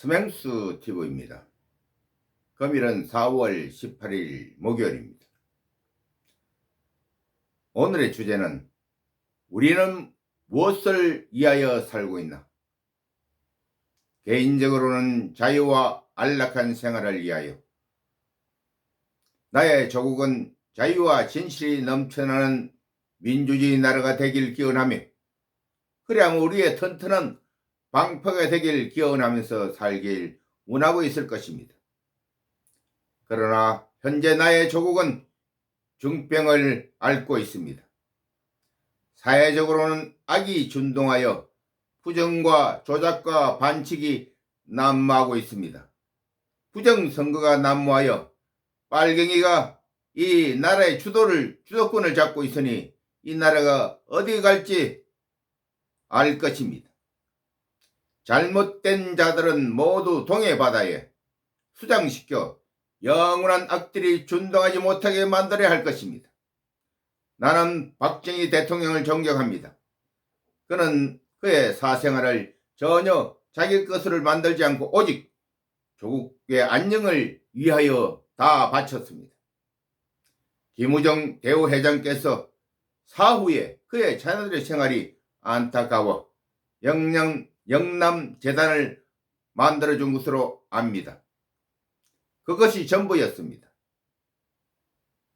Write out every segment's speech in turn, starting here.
스맹수 TV입니다. 금일은 4월 18일 목요일입니다. 오늘의 주제는 우리는 무엇을 위하여 살고 있나? 개인적으로는 자유와 안락한 생활을 위하여 나의 조국은 자유와 진실이 넘쳐나는 민주주의 나라가 되길 기원하며 그래야 우리의 튼튼한 방패가 되길 기원하면서 살길 원하고 있을 것입니다. 그러나 현재 나의 조국은 중병을 앓고 있습니다. 사회적으로는 악이 준동하여 부정과 조작과 반칙이 난무하고 있습니다. 부정선거가 난무하여 빨갱이가 이 나라의 주도를 주도권을 잡고 있으니 이 나라가 어디 갈지 알 것입니다. 잘못된 자들은 모두 동해 바다에 수장시켜 영원한 악들이 준동하지 못하게 만들어야 할 것입니다. 나는 박정희 대통령을 존경합니다. 그는 그의 사생활을 전혀 자기 것을 만들지 않고 오직 조국의 안녕을 위하여 다 바쳤습니다. 김우정 대우회장께서 사후에 그의 자녀들의 생활이 안타까워 영양 영남 재단을 만들어 준 것으로 압니다. 그것이 전부였습니다.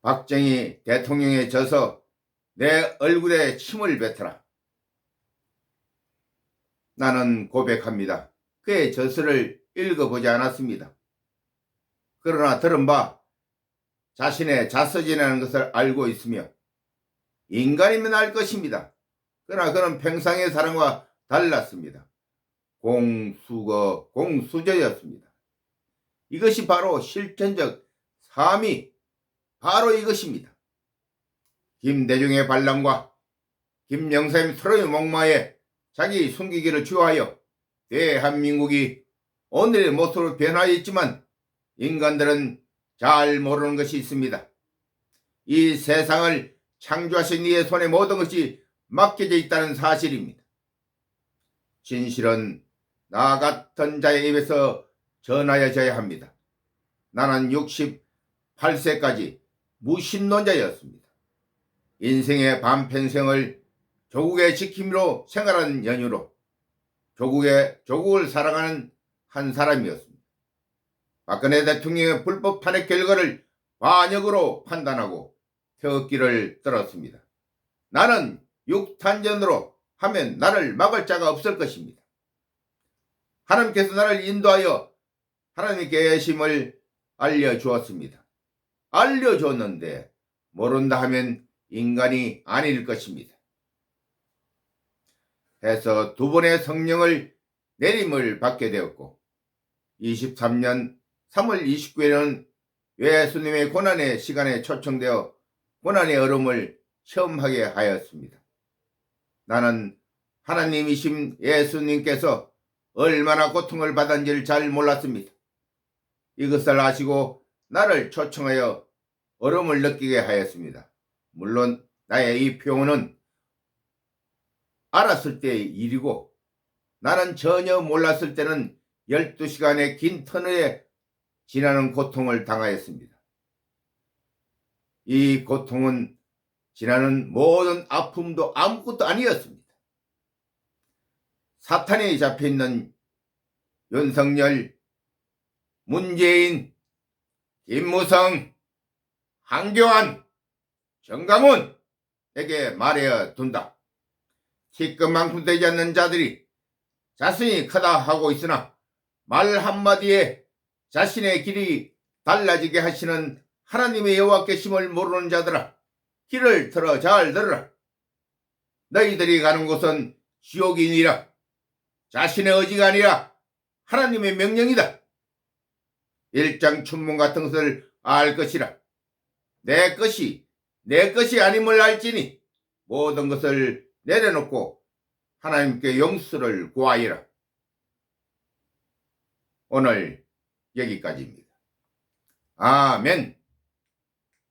박정희 대통령에 져서 내 얼굴에 침을 뱉어라. 나는 고백합니다. 그의 저서를 읽어보지 않았습니다. 그러나 들은 바 자신의 자서지라는 것을 알고 있으며 인간이면 알 것입니다. 그러나 그는 평상의 사람과 달랐습니다. 공수거, 공수저였습니다. 이것이 바로 실천적 삶이 바로 이것입니다. 김대중의 반란과 김영삼 서로의 목마에 자기 숨기기를 주하여 대한민국이 오늘의 모습으로 변화했지만 인간들은 잘 모르는 것이 있습니다. 이 세상을 창조하신 이의 손에 모든 것이 맡겨져 있다는 사실입니다. 진실은 나 같은 자의 입에서 전하여져야 합니다. 나는 68세까지 무신론자였습니다. 인생의 반평생을 조국의 지킴이로 생활한 연유로 조국의 조국을 사랑하는 한 사람이었습니다. 박근혜 대통령의 불법 탄핵 결과를 반역으로 판단하고 태극기를 들었습니다. 나는 육탄전으로 하면 나를 막을 자가 없을 것입니다. 하나님께서 나를 인도하여 하나님의 계심을 알려주었습니다. 알려줬는데 모른다 하면 인간이 아닐 것입니다. 해서 두 번의 성령을 내림을 받게 되었고 23년 3월 29일에는 예수님의 고난의 시간에 초청되어 고난의 얼음을 체험하게 하였습니다. 나는 하나님이신 예수님께서 얼마나 고통을 받았는지를 잘 몰랐습니다. 이것을 아시고 나를 초청하여 얼음을 느끼게 하였습니다. 물론 나의 이 표현은 알았을 때의 일이고 나는 전혀 몰랐을 때는 12시간의 긴 터널에 지나는 고통을 당하였습니다. 이 고통은 지나는 모든 아픔도 아무것도 아니었습니다. 사탄에 잡혀있는 윤석열, 문재인, 김무성, 한교안, 정강훈에게 말해야 둔다. 티끌만큼 되지 않는 자들이 자신이 크다 하고 있으나 말 한마디에 자신의 길이 달라지게 하시는 하나님의 여호와께심을 모르는 자들아 길을 들어 잘 들으라. 너희들이 가는 곳은 지옥이니라. 자신의 의지가 아니라 하나님의 명령이다. 일장 춘문 같은 것을 알 것이라. 내 것이 내 것이 아님을 알지니 모든 것을 내려놓고 하나님께 용서를 구하이라. 오늘 여기까지입니다. 아멘.